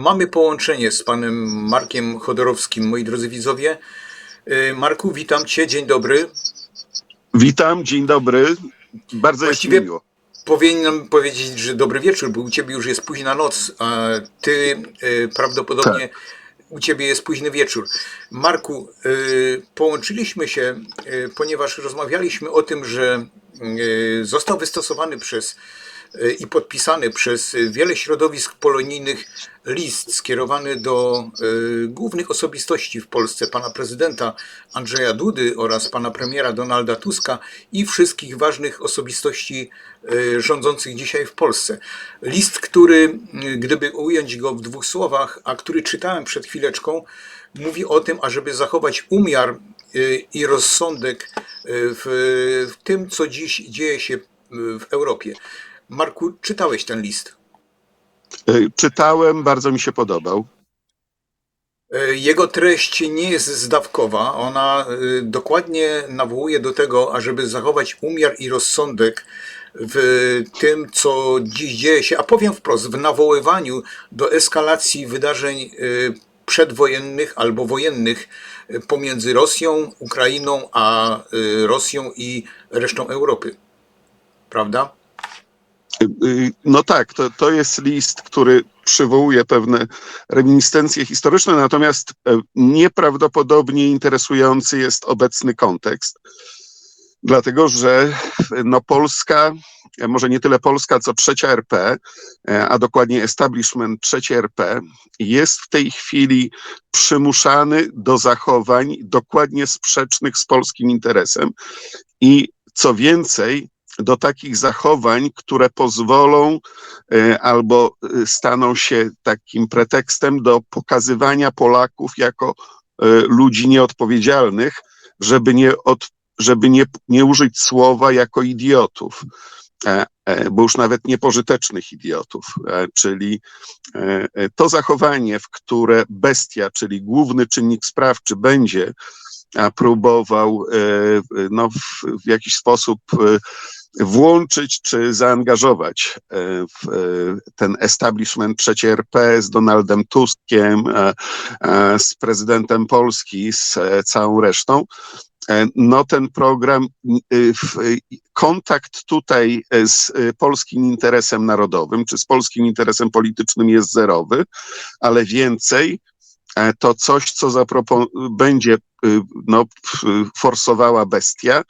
Mamy połączenie z panem Markiem Chodorowskim, moi drodzy widzowie. Y, Marku, witam cię, dzień dobry. Witam, dzień dobry. Bardzo Właściwie- jest mi miło. Powinienem powiedzieć, że dobry wieczór, bo u ciebie już jest późna noc, a ty y, prawdopodobnie u ciebie jest późny wieczór. Marku, y, połączyliśmy się, ponieważ rozmawialiśmy o tym, że został wystosowany przez i podpisany przez wiele środowisk polonijnych list skierowany do y, głównych osobistości w Polsce, pana prezydenta Andrzeja Dudy oraz pana premiera Donalda Tuska i wszystkich ważnych osobistości y, rządzących dzisiaj w Polsce. List, który, gdyby ująć go w dwóch słowach, a który czytałem przed chwileczką, mówi o tym, ażeby zachować umiar y, i rozsądek w, w tym, co dziś dzieje się w Europie. Marku, czytałeś ten list? Y, Czytałem, bardzo mi się podobał. E, Jego treść nie jest zdawkowa. Ona y, dokładnie nawołuje do tego, ażeby zachować umiar i rozsądek w tym, co dziś dzieje się, a powiem wprost, w nawoływaniu do eskalacji wydarzeń przedwojennych albo wojennych pomiędzy Rosją, Ukrainą, a Rosją i resztą Europy. Prawda? Y, No tak, to, to jest list, który przywołuje pewne reminiscencje historyczne, natomiast e, nieprawdopodobnie interesujący jest obecny kontekst. Dlatego, że no Polska, e, może nie tyle Polska, co trzecia RP, e, a dokładnie establishment trzeciej RP, jest w tej chwili przymuszany do zachowań dokładnie sprzecznych z polskim interesem. I co więcej, do takich zachowań, które pozwolą e, albo e, staną się takim pretekstem do pokazywania Polaków jako e, ludzi nieodpowiedzialnych, żeby nie, od, żeby nie, nie użyć słowa jako idiotów. Bo już nawet niepożytecznych idiotów, czyli to zachowanie, w które bestia, czyli główny czynnik sprawczy, będzie próbował no, w, w jakiś sposób włączyć czy zaangażować e, w e, ten establishment trzeciej RP z Donaldem Tuskiem, e, z prezydentem Polski, z całą resztą. No ten program, y, y, kontakt tutaj z y, polskim interesem narodowym, czy z polskim interesem politycznym jest zerowy, ale więcej to coś, co będzie no, forsowała bestia,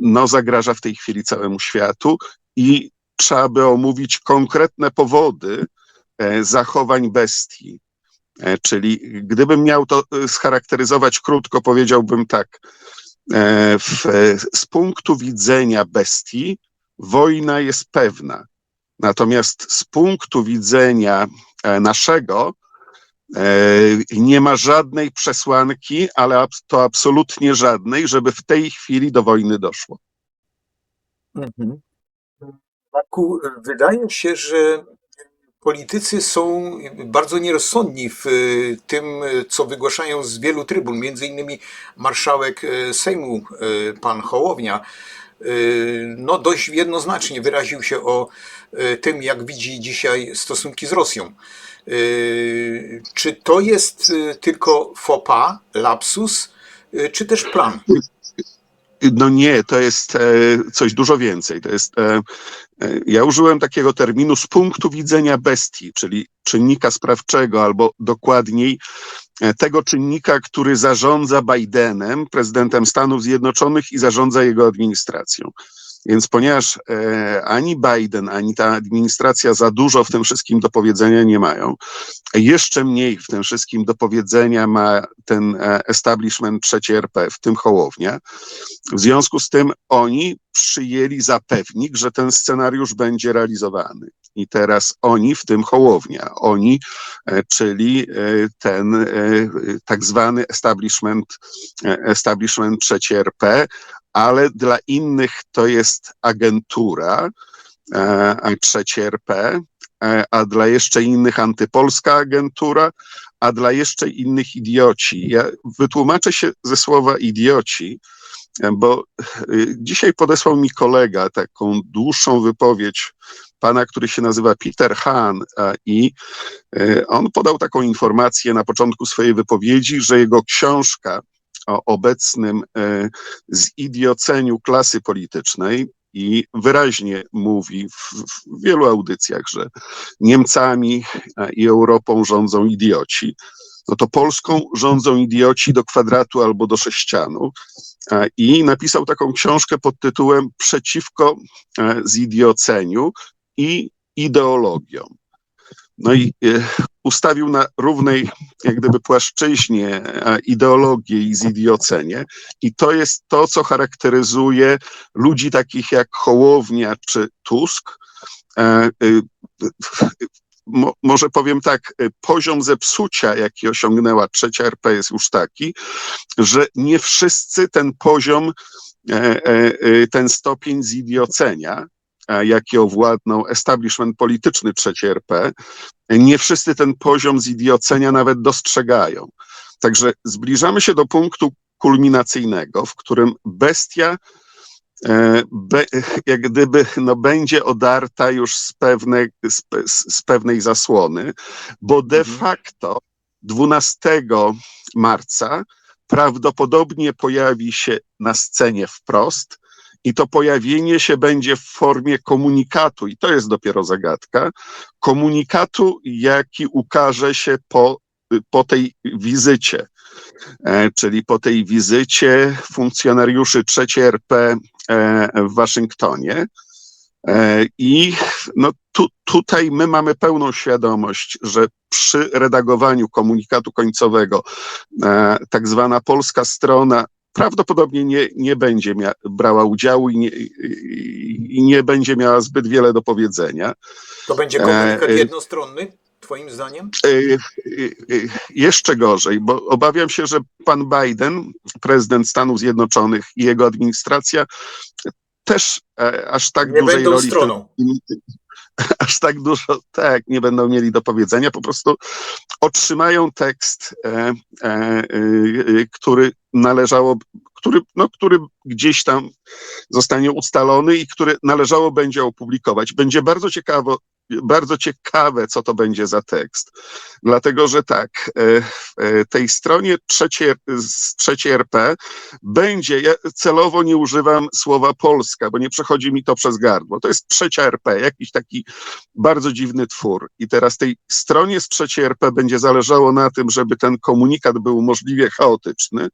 no, zagraża w tej chwili całemu światu i trzeba by omówić konkretne powody e, zachowań bestii. E, Czyli gdybym miał to e, scharakteryzować krótko, powiedziałbym tak. e, W, e, z punktu widzenia bestii wojna jest pewna. Natomiast z punktu widzenia e, naszego e, nie ma żadnej przesłanki, ale to absolutnie żadnej, żeby w tej chwili do wojny doszło. Marku, wydaje się, że politycy są bardzo nierozsądni w y, tym, co wygłaszają z wielu trybun. Między innymi marszałek y, Sejmu, pan Hołownia, no dość jednoznacznie wyraził się o y, tym, jak widzi dzisiaj stosunki z Rosją. Y, Czy to jest y, tylko pas, lapsus, y, czy też plan? No nie, to jest e, coś dużo więcej. To jest, e, e, ja użyłem takiego terminu z punktu widzenia bestii, czyli czynnika sprawczego, albo dokładniej tego czynnika, który zarządza Bidenem, prezydentem Stanów Zjednoczonych i zarządza jego administracją. Więc ponieważ e, ani Biden, ani ta administracja za dużo w tym wszystkim do powiedzenia nie mają, jeszcze mniej w tym wszystkim do powiedzenia ma ten e, establishment trzeciej RP, w tym Hołownia, w związku z tym oni przyjęli za pewnik, że ten scenariusz będzie realizowany. I teraz oni, w tym Hołownia, oni, e, czyli ten tak zwany establishment, establishment trzeciej RP, ale dla innych to jest agentura e, trzeciej RP, e, a dla jeszcze innych antypolska agentura, a dla jeszcze innych idioci. Ja wytłumaczę się ze słowa idioci, bo y, dzisiaj podesłał mi kolega taką dłuższą wypowiedź pana, który się nazywa Peter Hahn i e, on podał taką informację na początku swojej wypowiedzi, że jego książka o obecnym e, zidioceniu klasy politycznej i wyraźnie mówi w, w wielu audycjach, że Niemcami e, i Europą rządzą idioci, no to Polską rządzą idioci do kwadratu albo do sześcianu. E, I napisał taką książkę pod tytułem Przeciwko zidioceniu i ideologiom. No i e, ustawił na równej, jak gdyby, płaszczyźnie e, ideologię i zidiocenie. I to jest to, co charakteryzuje ludzi takich jak Hołownia czy Tusk. E, mo, może powiem tak, poziom zepsucia, jaki osiągnęła trzecia RP jest już taki, że nie wszyscy ten poziom, ten stopień zidiocenia, e, jaki owładnął establishment polityczny trzeciej RP, nie wszyscy ten poziom zidiocenia nawet dostrzegają. Także zbliżamy się do punktu kulminacyjnego, w którym bestia e, be, jak gdyby no, będzie odarta już z pewnej, z, z pewnej zasłony, bo de Mhm. facto 12 marca prawdopodobnie pojawi się na scenie wprost i to pojawienie się będzie w formie komunikatu, i to jest dopiero zagadka, komunikatu, jaki ukaże się po, po tej wizycie, e, czyli po tej wizycie funkcjonariuszy trzeciej RP e, w Waszyngtonie. E, I no, tu, tutaj my mamy pełną świadomość, że przy redagowaniu komunikatu końcowego tak zwana polska strona prawdopodobnie nie, nie będzie mia- brała udziału i nie, i nie będzie miała zbyt wiele do powiedzenia. To będzie E, komunikat e, jednostronny, twoim zdaniem? Y, Jeszcze gorzej, bo obawiam się, że pan Biden, prezydent Stanów Zjednoczonych i jego administracja też e, aż tak Nie dużej będą roli stroną. aż tak dużo, tak, nie będą mieli do powiedzenia, po prostu otrzymają tekst, e, e, e, który należało, który, no, który gdzieś tam zostanie ustalony i który należało będzie opublikować. Będzie bardzo ciekawo, bardzo ciekawe, co to będzie za tekst, dlatego że tak, e, w e, tej stronie trzeciej, z trzeciej RP będzie, ja celowo nie używam słowa Polska, bo nie przechodzi mi to przez gardło. To jest trzecia RP, jakiś taki bardzo dziwny twór. I teraz tej stronie z trzeciej RP będzie zależało na tym, żeby ten komunikat był możliwie chaotyczny.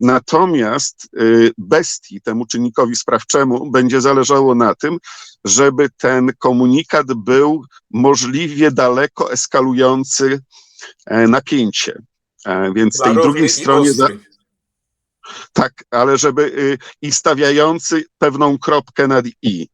Natomiast y, bestii, temu czynnikowi sprawczemu, będzie zależało na tym, żeby ten komunikat był możliwie daleko eskalujący e, napięcie. E, Więc tej drugiej stronie. tak, ale żeby y, i stawiający pewną kropkę nad i.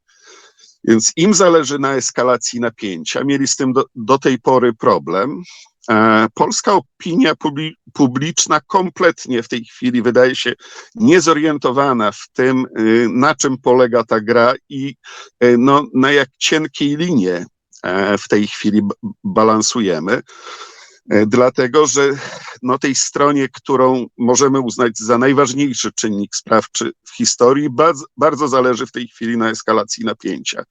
Więc im zależy na eskalacji napięcia. Mieli z tym do, do tej pory problem. E, polska opinia publi, publiczna kompletnie w tej chwili wydaje się niezorientowana w tym, y, na czym polega ta gra i y, no, na jak cienkiej linie e, w tej chwili balansujemy. E, Dlatego, że no, tej stronie, którą możemy uznać za najważniejszy czynnik sprawczy w historii, bardzo, bardzo zależy w tej chwili na eskalacji napięcia.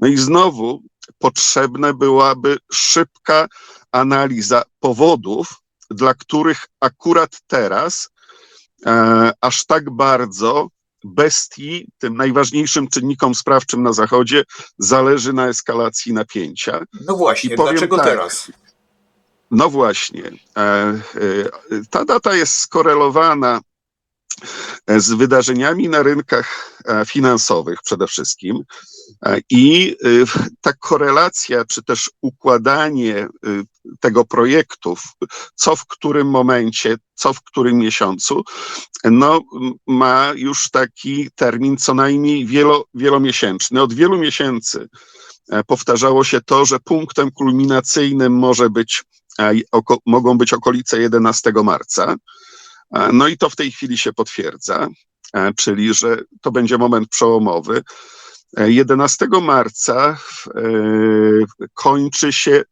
No i znowu potrzebna byłaby szybka analiza powodów, dla których akurat teraz e, aż tak bardzo bestii, tym najważniejszym czynnikom sprawczym na Zachodzie, zależy na eskalacji napięcia. No właśnie, I powiem dlaczego tak. teraz? No właśnie. e, e, Ta data jest skorelowana z wydarzeniami na rynkach e, finansowych przede wszystkim. E, I e, ta korelacja, czy też układanie e, tego projektu, co w którym momencie, co w którym miesiącu, no, ma już taki termin co najmniej wielo, wielomiesięczny. Od wielu miesięcy e, powtarzało się to, że punktem kulminacyjnym może być mogą być okolice 11 marca. E, No i to w tej chwili się potwierdza, e, czyli że to będzie moment przełomowy. E, 11 marca e, kończy się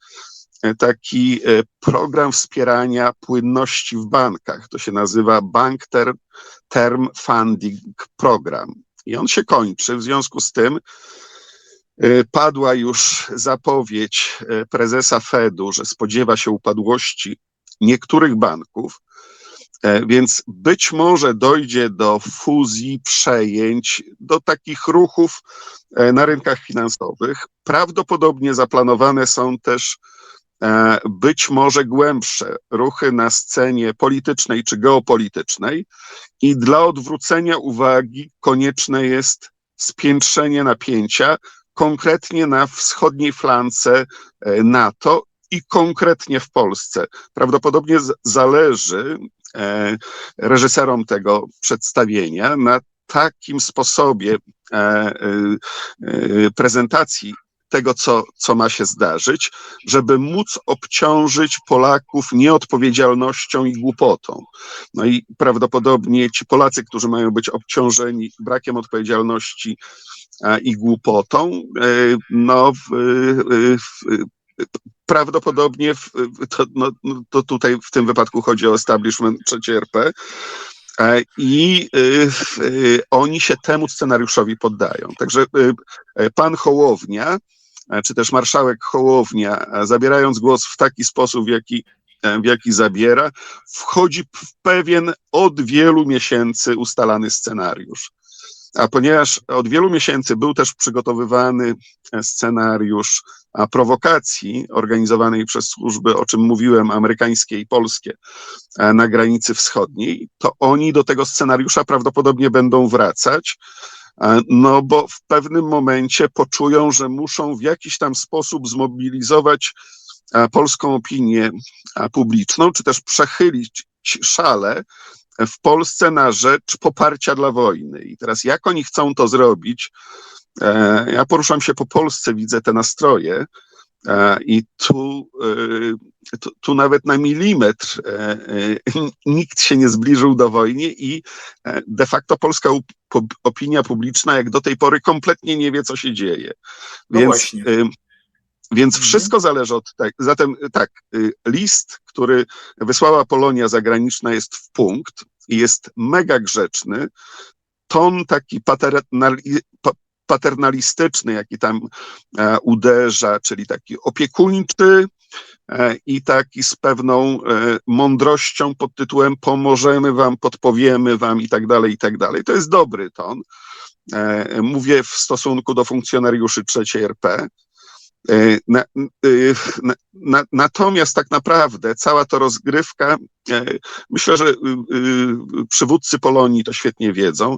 taki program wspierania płynności w bankach. To się nazywa Bank Term, Term Funding Program. I on się kończy, w związku z tym Padła już zapowiedź prezesa Fedu, że spodziewa się upadłości niektórych banków, więc być może dojdzie do fuzji, przejęć, do takich ruchów e, na rynkach finansowych. Prawdopodobnie zaplanowane są też e, być może głębsze ruchy na scenie politycznej czy geopolitycznej i dla odwrócenia uwagi konieczne jest spiętrzenie napięcia, konkretnie na wschodniej flance e, NATO i konkretnie w Polsce. Prawdopodobnie zależy e, reżyserom tego przedstawienia na takim sposobie e, e, e, prezentacji tego, co, co ma się zdarzyć, żeby móc obciążyć Polaków nieodpowiedzialnością i głupotą. No i prawdopodobnie ci Polacy, którzy mają być obciążeni brakiem odpowiedzialności i głupotą, e, no w, e, w, prawdopodobnie w, to, no, no, to tutaj w tym wypadku chodzi o establishment III RP e, i w, e, oni się temu scenariuszowi poddają. Także e, e, pan Hołownia, e, czy też marszałek Hołownia, zabierając głos w taki sposób, w jaki, w jaki zabiera, wchodzi w pewien od wielu miesięcy ustalany scenariusz. A ponieważ od wielu miesięcy był też przygotowywany e, scenariusz prowokacji organizowanej przez służby, o czym mówiłem, amerykańskie i polskie e, na granicy wschodniej, to oni do tego scenariusza prawdopodobnie będą wracać, e, no bo w pewnym momencie poczują, że muszą w jakiś tam sposób zmobilizować polską opinię publiczną, czy też przechylić szale w Polsce na rzecz poparcia dla wojny. I teraz jak oni chcą to zrobić? E, Ja poruszam się po Polsce, widzę te nastroje e, i tu, e, tu, tu nawet na milimetr nikt się nie zbliżył do wojny i de facto polska opinia publiczna jak do tej pory kompletnie nie wie, co się dzieje. No Więc, właśnie. Więc Mhm. wszystko zależy od tego. Zatem tak, y, list, który wysłała Polonia zagraniczna jest w punkt i jest mega grzeczny. Ton taki paternali, pa- paternalistyczny, jaki tam e, uderza, czyli taki opiekuńczy e, i taki z pewną e, mądrością pod tytułem pomożemy wam, podpowiemy wam i tak dalej, i tak dalej. To jest dobry ton. E, Mówię w stosunku do funkcjonariuszy trzeciej RP. E, Na, y, na, na, natomiast tak naprawdę cała to rozgrywka, e, myślę, że y, y, przywódcy Polonii to świetnie wiedzą.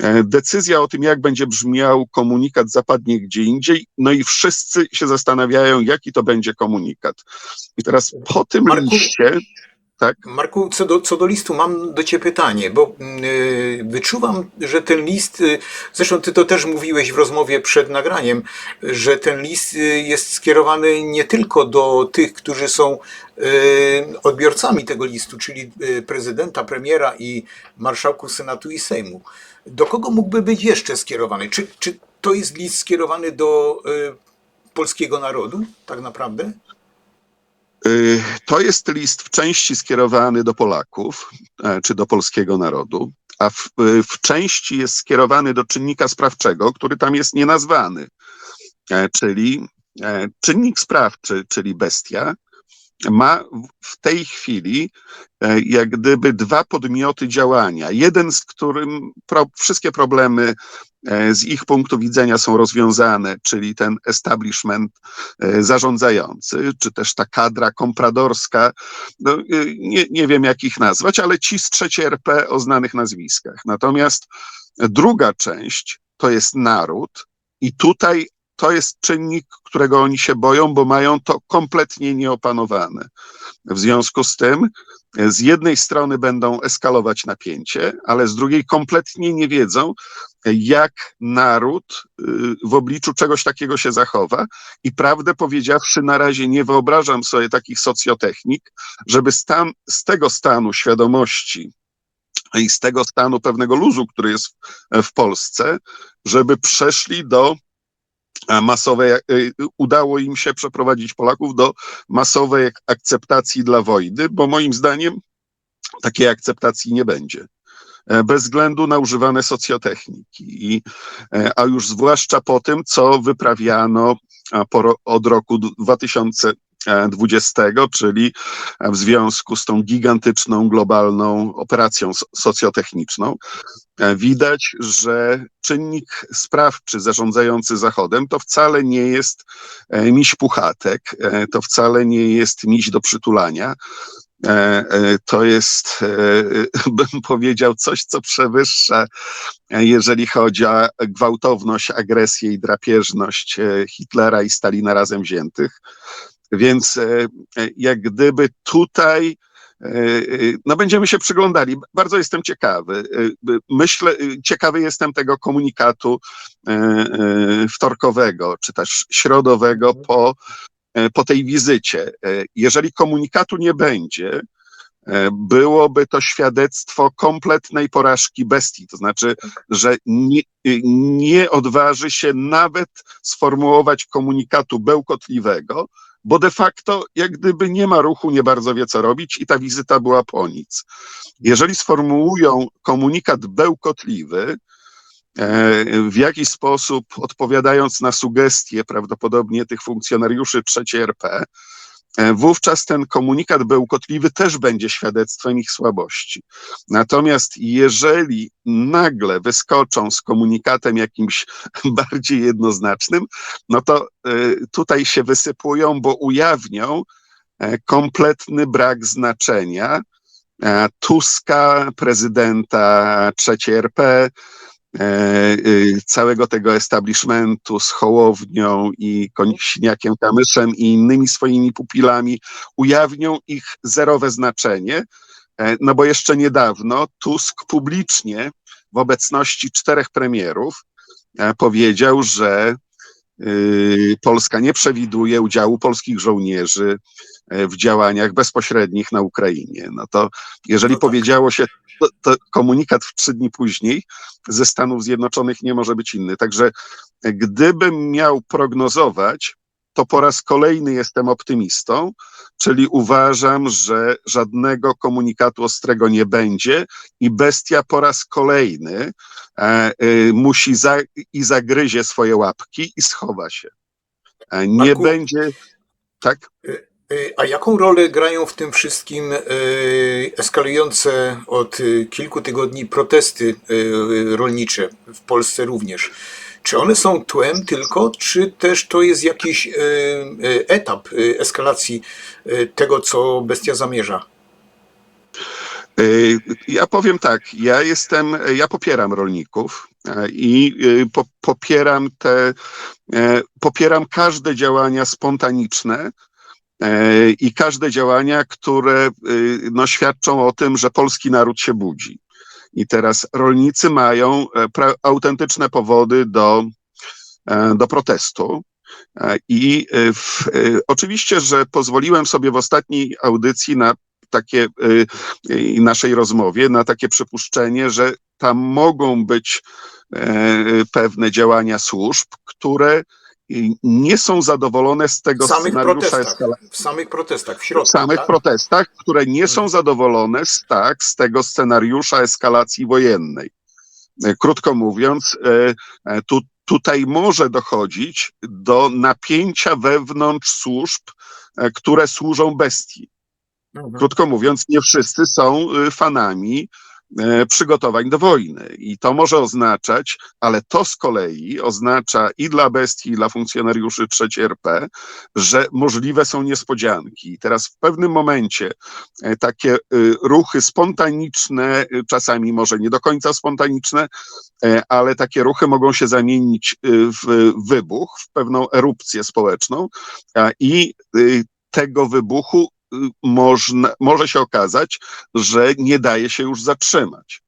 E, Decyzja o tym, jak będzie brzmiał komunikat, zapadnie gdzie indziej, no i wszyscy się zastanawiają, jaki to będzie komunikat. I teraz po tym Marku, liście, tak, Marku, co do, co do listu, mam do Ciebie pytanie, bo y, wyczuwam, że ten list, y, zresztą Ty to też mówiłeś w rozmowie przed nagraniem, że ten list y, jest skierowany nie tylko do tych, którzy są y, odbiorcami tego listu, czyli y, prezydenta, premiera i marszałków Senatu i Sejmu. Do kogo mógłby być jeszcze skierowany? Czy, czy to jest list skierowany do y, polskiego narodu, tak naprawdę? Y, To jest list w części skierowany do Polaków, e, czy do polskiego narodu, a w, y, w części jest skierowany do czynnika sprawczego, który tam jest nienazwany, E, czyli e, czynnik sprawczy, czyli bestia, ma w- tej chwili jak gdyby dwa podmioty działania. Jeden, z którym pro, wszystkie problemy z ich punktu widzenia są rozwiązane, czyli ten establishment e, zarządzający, czy też ta kadra kompradorska, no, e, nie, nie wiem jak ich nazwać, ale ci z trzeciej RP o znanych nazwiskach. Natomiast druga część to jest naród i tutaj to jest czynnik, którego oni się boją, bo mają to kompletnie nieopanowane. W związku z tym, e, z jednej strony będą eskalować napięcie, ale z drugiej kompletnie nie wiedzą, e, jak naród y, w obliczu czegoś takiego się zachowa. I prawdę powiedziawszy, na razie nie wyobrażam sobie takich socjotechnik, żeby stan, z tego stanu świadomości i z tego stanu pewnego luzu, który jest w, Polsce, żeby przeszli do masowej, y, udało im się przeprowadzić Polaków do masowej akceptacji dla wojny, bo moim zdaniem takiej akceptacji nie będzie. e, bez względu na używane socjotechniki. I, e, a już zwłaszcza po tym, co wyprawiano od roku 2020, czyli w związku z tą gigantyczną globalną operacją so- socjotechniczną. Widać, że czynnik sprawczy zarządzający Zachodem to wcale nie jest e, miś puchatek, e, to wcale nie jest miś do przytulania. E, To jest, bym powiedział, coś, co przewyższa, jeżeli chodzi o gwałtowność, agresję i drapieżność Hitlera i Stalina razem wziętych. Więc e, e, jak gdyby tutaj e, no będziemy się przyglądali. Bardzo jestem ciekawy. Myślę, ciekawy jestem tego komunikatu wtorkowego, czy też środowego po, e, po tej wizycie. Jeżeli komunikatu nie będzie, byłoby to świadectwo kompletnej porażki bestii. To znaczy, że nie, nie odważy się nawet sformułować komunikatu bełkotliwego, bo de facto jak gdyby nie ma ruchu, nie bardzo wie co robić i ta wizyta była po nic. Jeżeli sformułują komunikat bełkotliwy, e, w jakiś sposób odpowiadając na sugestie prawdopodobnie tych funkcjonariuszy trzeciej RP, wówczas ten komunikat bełkotliwy też będzie świadectwem ich słabości. Natomiast jeżeli nagle wyskoczą z komunikatem jakimś bardziej jednoznacznym, no to e, tutaj się wysypują, bo ujawnią e, kompletny brak znaczenia e, Tuska, prezydenta trzeciej RP, e, całego tego establishmentu z Hołownią i Kośniakiem Kamyszem i innymi swoimi pupilami, ujawnią ich zerowe znaczenie, e, no bo jeszcze niedawno Tusk publicznie w obecności czterech premierów e, powiedział, że Polska nie przewiduje udziału polskich żołnierzy e, w działaniach bezpośrednich na Ukrainie. No to jeżeli No tak. powiedziało się, to, to komunikat w trzy dni później ze Stanów Zjednoczonych nie może być inny. Także e, gdybym miał prognozować, to po raz kolejny jestem optymistą, czyli uważam, że żadnego komunikatu ostrego nie będzie i bestia po raz kolejny e, e, musi za, i zagryzie swoje łapki i schowa się. E, nie Marku, będzie. Tak? Y, A jaką rolę grają w tym wszystkim y, eskalujące od y, kilku tygodni protesty rolnicze w Polsce również? Czy one są tłem tylko, czy też to jest jakiś etap eskalacji tego, co bestia zamierza? Ja powiem tak, ja jestem, ja popieram rolników e, i po, popieram te, e, popieram każde działania spontaniczne i każde działania, które y, no, świadczą o tym, że polski naród się budzi. I teraz rolnicy mają e, autentyczne powody do, e, do protestu. E, I e, w, e, oczywiście, że pozwoliłem sobie w ostatniej audycji na takie naszej rozmowie na takie przypuszczenie, że tam mogą być e, pewne działania służb, które nie są zadowolone z tego W samych scenariusza eskalacji. w samych protestach, w W środku. samych tak? protestach, które nie są Mhm. zadowolone z, tak, z tego scenariusza eskalacji wojennej. E, Krótko mówiąc, e, e, tu, tutaj może dochodzić do napięcia wewnątrz służb, które służą bestii. Mhm. Krótko mówiąc, nie wszyscy są y, fanami przygotowań do wojny. I to może oznaczać, ale to z kolei oznacza i dla bestii, i dla funkcjonariuszy trzeciej RP, że możliwe są niespodzianki. I teraz w pewnym momencie e, takie y, ruchy spontaniczne, y, czasami może nie do końca spontaniczne, e, ale takie ruchy mogą się zamienić y, w wybuch, w pewną erupcję społeczną i tego wybuchu można, może się okazać, że nie daje się już zatrzymać.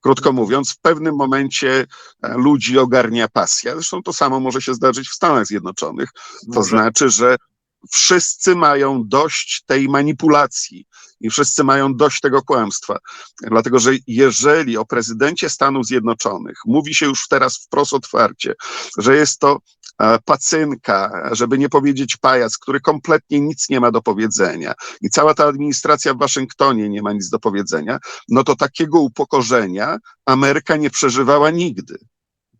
Krótko mówiąc, w pewnym momencie e, ludzi ogarnia pasja. Zresztą to samo może się zdarzyć w Stanach Zjednoczonych. To Może. znaczy, że wszyscy mają dość tej manipulacji I wszyscy mają dość tego kłamstwa. Dlatego, że jeżeli o prezydencie Stanów Zjednoczonych mówi się już teraz wprost otwarcie, że jest to e, pacynka, żeby nie powiedzieć pajac, który kompletnie nic nie ma do powiedzenia i cała ta administracja w Waszyngtonie nie ma nic do powiedzenia, no to takiego upokorzenia Ameryka nie przeżywała nigdy.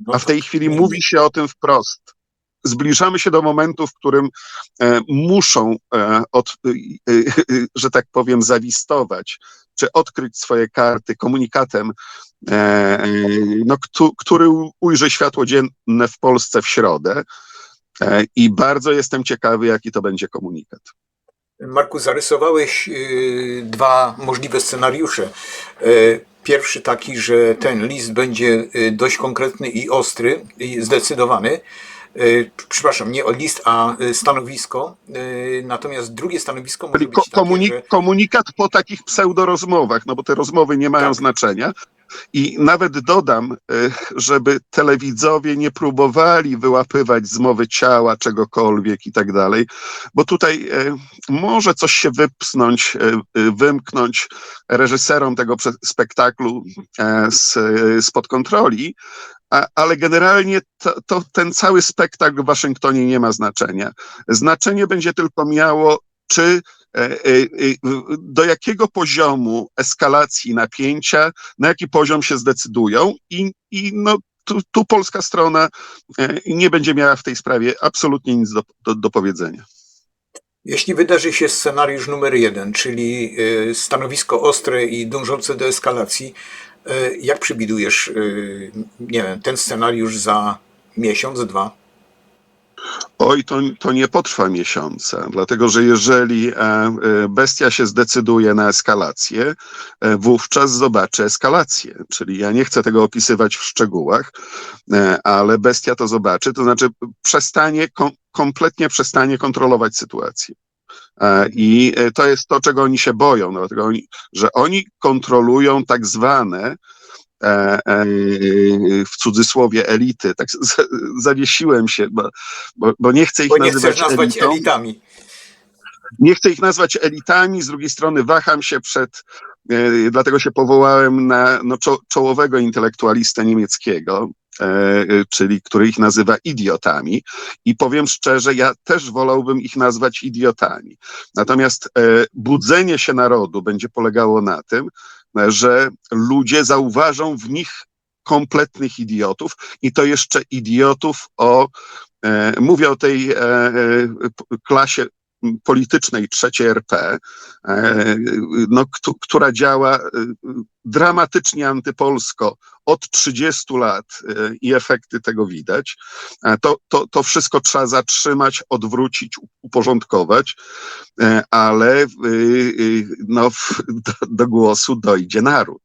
No A w tej chwili mówi się o tym wprost. Zbliżamy się do momentu, w którym e, muszą, e, od, e, że tak powiem, zawistować, czy odkryć swoje karty komunikatem, no, któ- który ujrzy światło dzienne w Polsce w środę. I bardzo jestem ciekawy, jaki to będzie komunikat. Marku, zarysowałeś y, dwa możliwe scenariusze. Pierwszy taki, że ten list będzie y, dość konkretny i ostry, i zdecydowany. Y, Przepraszam, nie o list, a y, stanowisko. Y, Natomiast drugie stanowisko może być ko- takie, komuni- że komunikat po takich pseudorozmowach, no bo te rozmowy nie mają Tak. znaczenia. I nawet dodam, żeby telewidzowie nie próbowali wyłapywać z mowy ciała czegokolwiek i tak dalej, bo tutaj może coś się wypsnąć, wymknąć reżyserom tego spektaklu e, spod kontroli, ale generalnie to, to ten cały spektakl w Waszyngtonie nie ma znaczenia. Znaczenie będzie tylko miało, czy e, e, e, do jakiego poziomu eskalacji napięcia, na jaki poziom się zdecydują i, i no, tu, tu polska strona nie będzie miała w tej sprawie absolutnie nic do, do, do powiedzenia. jeśli wydarzy się scenariusz numer jeden, czyli stanowisko ostre i dążące do eskalacji, jak przewidujesz, y, nie wiem, ten scenariusz za miesiąc, dwa? Oj, to, to nie potrwa miesiąca, dlatego że jeżeli e, e, bestia się zdecyduje na eskalację, e, wówczas zobaczy eskalację. Czyli ja nie chcę tego opisywać w szczegółach, e, ale bestia to zobaczy, to znaczy przestanie, kom, kompletnie przestanie kontrolować sytuację. E, I e, to jest to, czego oni się boją, no, dlatego oni, że oni kontrolują tak zwane e, w cudzysłowie elity. Tak zawiesiłem się, bo, bo, bo nie chcę ich Bo nie nazywać nazwać elitą. elitami. Nie chcę ich nazwać elitami, z drugiej strony waham się przed, dlatego się powołałem na no, czo, czołowego intelektualistę niemieckiego, czyli który ich nazywa idiotami. I powiem szczerze, ja też wolałbym ich nazwać idiotami. Natomiast e, budzenie się narodu będzie polegało na tym, e, że ludzie zauważą w nich kompletnych idiotów i to jeszcze idiotów o, e, mówię o tej e, e, klasie politycznej trzeciej RP, e, no, któ- która działa e, dramatycznie antypolsko od 30 lat e, i efekty tego widać. To, to, to wszystko trzeba zatrzymać, odwrócić, uporządkować, ale no, do, głosu dojdzie naród.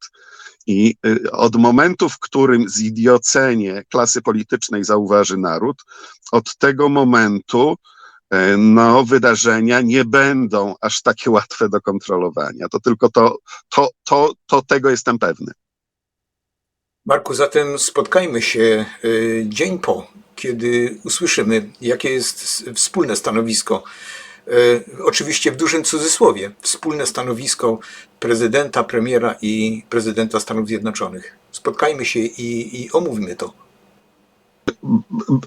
I od momentu, w którym zidiocenie klasy politycznej zauważy naród, od tego momentu no, wydarzenia nie będą aż takie łatwe do kontrolowania. To tylko to, to, to, to tego jestem pewny. Marku, zatem spotkajmy się y, dzień po, kiedy usłyszymy, jakie jest wspólne stanowisko. y, Oczywiście w dużym cudzysłowie, wspólne stanowisko prezydenta, premiera i prezydenta Stanów Zjednoczonych. Spotkajmy się i, i omówmy to.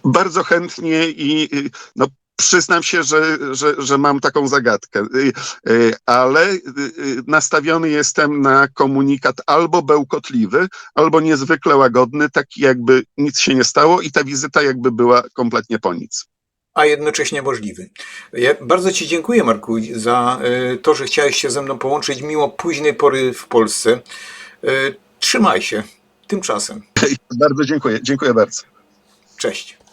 Bardzo chętnie i no, przyznam się, że, że, że mam taką zagadkę, y, y, ale y, nastawiony jestem na komunikat albo bełkotliwy, albo niezwykle łagodny, taki jakby nic się nie stało i ta wizyta jakby była kompletnie po nic. a jednocześnie możliwy. Ja bardzo Ci dziękuję, Marku, za to, że chciałeś się ze mną połączyć mimo późnej pory w Polsce. Trzymaj się. Tymczasem. Bardzo dziękuję. Dziękuję bardzo. Cześć.